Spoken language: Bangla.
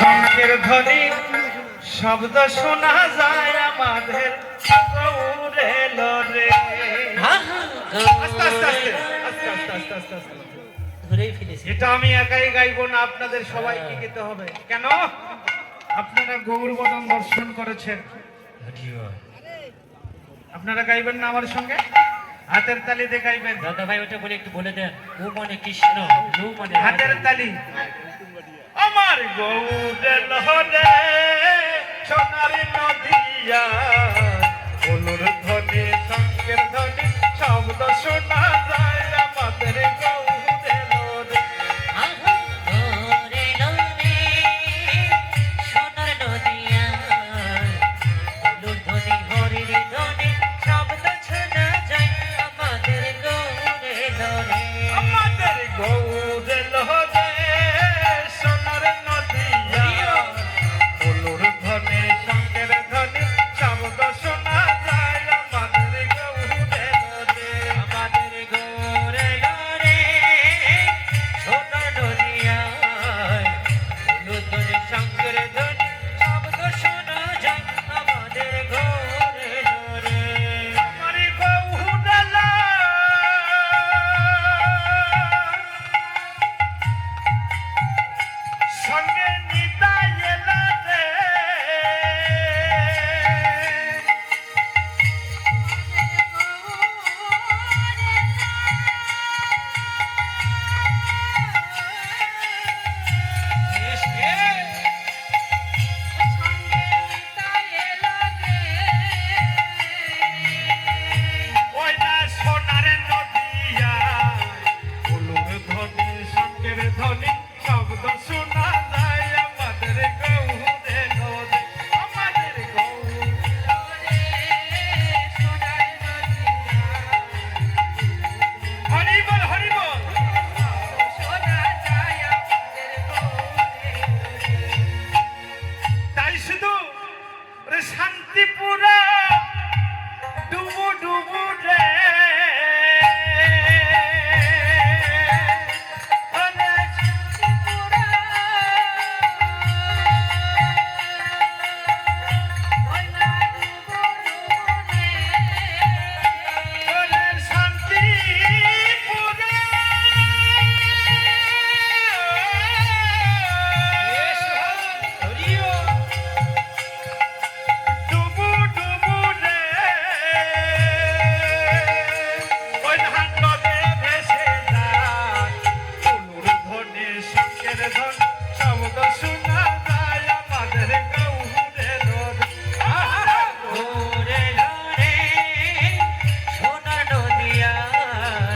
শঙ্কের ধ্বনি শব্দ শোনা যায় আমাদের। গৌরে এটা আমি একাই গাইব না আপনাদের সবাইকে খেতে হবে। কেন? আপনারা গৌর দর্শন করেছেন। আপনারা গাইবেন না আমার সঙ্গে? হাতের তালিতে গাইবেন। দাদা ভাই ওটা বলে একটু বলে দেন। ও মনে কৃষ্ণ হাতের তালি। আমার গৌরে লহরে সোনার নদিয়া। সঙ্গে ¡Santipura! ধন সমদর্শন